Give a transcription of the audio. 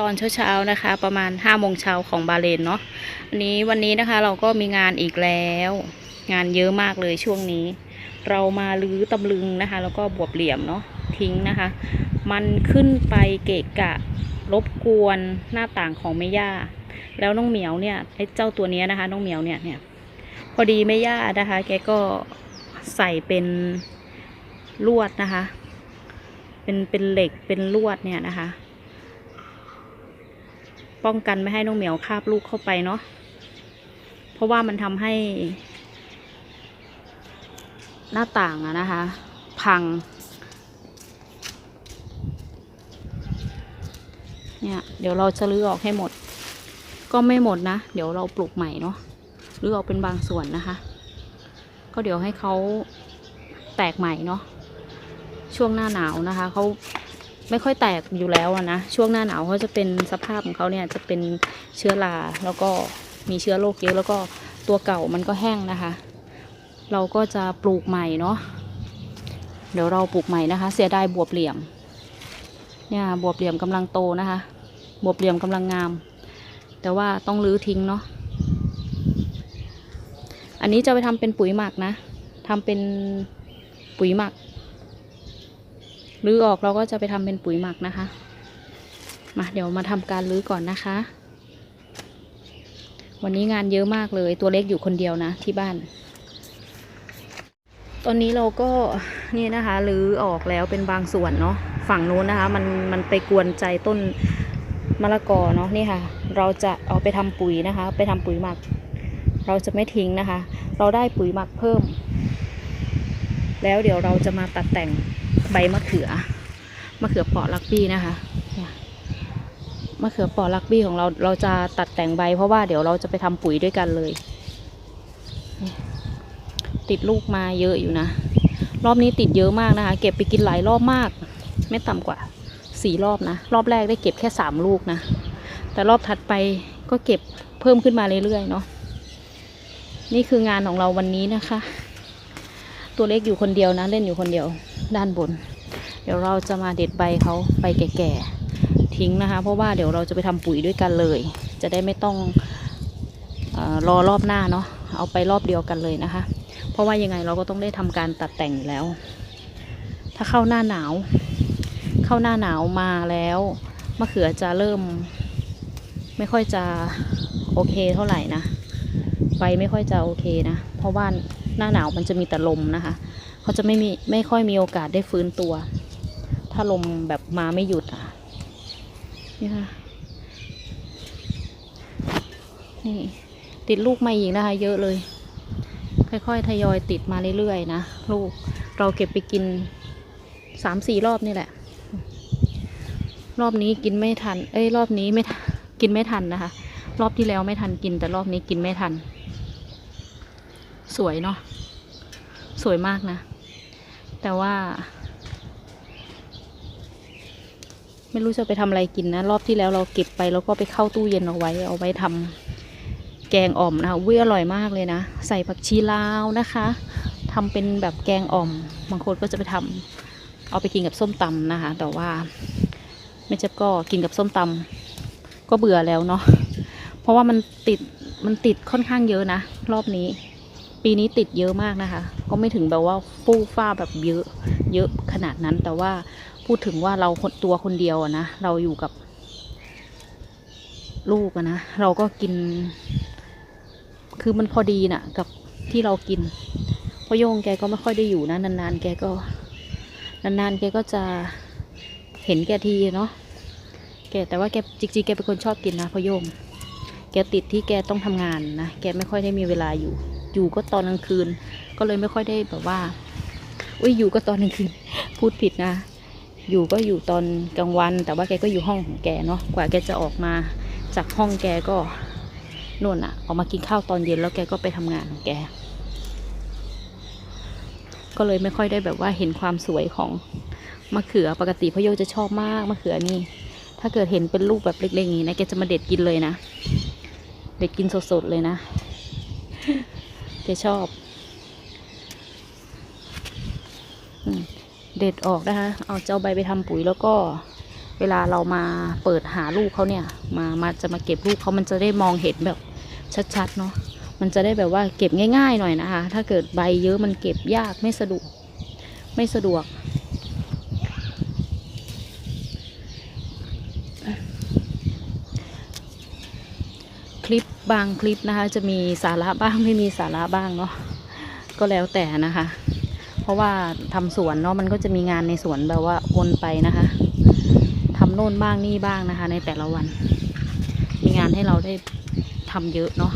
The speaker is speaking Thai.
ตอนเช้าๆนะคะ ประมาณ5้าโมงเช้าของบาเลนเนาะวันนี้วันนี้นะคะเราก็มีงานอีกแล้ว งานเยอะมากเลยช่วงนี้ เรามาลื้อตำลึงนะคะ แล้วก็บวบเหลี่ยมเนาะทิ้งนะคะ มันขึ้นไปเกะกะรบกวนหน้าต่างของแม่ย่า แล้วน้องเหมียวเนี่ยไอ้เจ้าตัวเนี้ยนะคะ น้องเหมียวเนี่ยเนี่ยพอดีแม่ย่านะคะ แกก็ใส่เป็นลวดนะคะ เป็นเป็นเหล็กเป็นลวดเนี่ยนะคะ ป้องกันไม่ให้น้องเหมียวคาบลูกเข้าไปเนาะเพราะว่ามันทำให้ หน้าต่างอะนะคะ พัง เนี่ยเดี๋ยวเราจะรื้อออกให้หมด ก็ไม่หมดนะ เดี๋ยวเราปลูกใหม่เนาะรื้อออกเป็นบางส่วนนะคะ ก็เดี๋ยวให้เขาแตกใหม่เนาะช่วงหน้าหนาวนะคะเขา ไม่ค่อยแตกอยู่แล้วนะช่วงหน้าหนาวเขาจะเป็นสภาพของเขาเนี่ยจะเป็นเชื้อราแล้วก็มีเชื้อโรคเยอะแล้วก็ตัวเก่ามันก็แห้งนะคะ เราก็จะปลูกใหม่เนาะเดี๋ยวเราปลูกใหม่นะคะ เสียดายบวบเหลี่ยม เนี่ยบวบเหลี่ยมกำลังโตนะคะ บวบเหลี่ยมกำลังงาม แต่ว่าต้องรื้อทิ้งเนาะอันนี้จะไปทำเป็นปุ๋ยหมักนะทำเป็นปุ๋ยหมัก รื้อออกเราก็จะไปทำเป็นปุ๋ยหมักนะคะ มาเดี๋ยวมาทำการรื้อก่อนนะคะ วันนี้งานเยอะมากเลยตัวเล็กอยู่คนเดียวนะที่บ้าน ตอนนี้เราก็นี่นะคะรื้อออกแล้วเป็นบางส่วนเนาะฝั่งนู้นนะคะมันมันไปกวนใจต้นมะละกอเนาะนี่ค่ะ เราจะเอาไปทำปุ๋ยนะคะ ไปทำปุ๋ยหมัก เราจะไม่ทิ้งนะคะ เราได้ปุ๋ยหมักเพิ่ม แล้วเดี๋ยวเราจะมาตัดแต่งใบมะเขือ มะเขือเปาะลักบี้นะคะมะเขือเปาะลักบี้ของเราเราจะตัดแต่งใบ เพราะว่าเดี๋ยวเราจะไปทำปุ๋ยด้วยกันเลย ติดลูกมาเยอะอยู่นะ รอบนี้ติดเยอะมากนะคะ เก็บไปกินหลายรอบมาก ไม่ต่ำกว่าสี่รอบนะ รอบแรกได้เก็บแค่สามลูกนะ แต่รอบถัดไปก็เก็บเพิ่มขึ้นมาเรื่อยๆเนาะนี่คืองานของเราวันนี้นะคะ ตัวเล็กอยู่คนเดียวนะ เล่นอยู่คนเดียวด้านบน เดี๋ยวเราจะมาเด็ดใบเขาใบแก่ๆทิ้งนะคะ เพราะว่าเดี๋ยวเราจะไปทำปุ๋ยด้วยกันเลย จะได้ไม่ต้องอรอรอบหน้าเนาะเอาไปรอบเดียวกันเลยนะคะ เพราะว่ายังไงเราก็ต้องได้ทำการตัดแต่งแล้ว ถ้าเข้าหน้าหนาว เข้าหน้าหนาวมาแล้วมะเขือจะเริ่ม ไม่ค่อยจะโอเคเท่าไหร่นะ ฟไม่ค่อยจะโอเคนะ เพราะว่าหน้าหนาวมันจะมีแต่ลมนะคะ เขาจะไม่มีไม่ค่อยมีโอกาสได้ฟื้นตัว ถ้าลมแบบมาไม่หยุดอะ นี่ค่ะ นี่ติดลูกมาอีกนะคะ เยอะเลย ค่อยๆ ทยอยติดมาเรื่อยๆนะ ลูกเราเก็บไปกินสามสี่รอบนี่แหละ รอบนี้กินไม่ทัน เอ้ยรอบนี้ไม่กินไม่ทันนะคะ รอบที่แล้วไม่ทันกินแต่รอบนี้กินไม่ทัน สวยเนาะสวยมากนะ แต่ว่า ไม่รู้จะไปทำอะไรกินนะ รอบที่แล้วเราเก็บไปแล้วก็ไปเข้าตู้เย็นเอาไว้ เอาไว้ทำแกงอ่อมนะคะวิอร่อยมากเลยนะ ใส่ผักชีลาวนะคะทำเป็นแบบแกงอ่อม บางคนก็จะไปทำเอาไปกินกับส้มตำนะคะ แต่ว่าไม่เจ็บก็กินกับส้มตำก็เบื่อแล้วเนาะเพราะว่ามันติดมันติดค่อนข้างเยอะนะ รอบนี้ ปีนี้ติดเยอะมากนะคะ ก็ไม่ถึงแบบว่าฟู่ฟ้าแบบเยอะเยอะขนาดนั้น แต่ว่าพูดถึงว่าเราคนตัวคนเดียวนะ เราอยู่กับ ลูกนะ เราก็กิน คือมันพอดีน่ะ กับที่เรากินพราะโยงแกก็ไม่ค่อยได้อยู่นะ นานๆ แกก็ นานๆ แกก็จะเห็นแกทีเนาะแกแต่ว่าแกจริงๆแกเป็นคนชอบกินนะพอโยง แกติดที่แกต้องทำงานนะ แกไม่ค่อยได้มีเวลาอยู่ อยู่ก็ตอนกลางคืน ก็เลยไม่ค่อยได้แบบว่าอุ้ยอยู่ก็ตอนกลางคืน พูดผิดนะ อยู่ก็อยู่ตอนกลางวัน แต่ว่าแกก็อยู่ห้องของแกเนาะกว่าแกจะออกมาจากห้องแกก็นู่นอะออกมากินข้าวตอนเย็นแล้วแกก็ไปทำงานของแก ก็เลยไม่ค่อยได้แบบว่าเห็นความสวยของมะเขือปกติพ่อโยจะชอบมากมะเขือนี่ ถ้าเกิดเห็นเป็นลูกแบบเล็กๆอย่างนี้นะแกจะมาเด็ดกินเลยนะ เด็ดกินสดๆเลยนะ แกชอบเด็ดออกนะคะ เอาเจ้าใบไปทำปุ๋ยแล้วก็เวลาเรามาเปิดหาลูกเขาเนี่ย มามาจะมาเก็บลูกเขามันจะได้มองเห็นแบบชัดๆเนาะมันจะได้แบบว่าเก็บง่าย ๆ หน่อยนะคะ ถ้าเกิดใบเยอะมันเก็บยากไม่สะดวกไม่สะดวก ลิปบางคลิปนะคะ จะมีสาระบ้างไม่มีสาระบ้างเนาะก็แล้วแต่นะคะ เพราะว่าทำสวนเนาะมันก็จะมีงานในสวนแบบว่าวนไปนะคะทำโน่นบ้างนี่บ้างนะคะ ในแต่ละวัน มีงานให้เราได้ทำเยอะเนาะ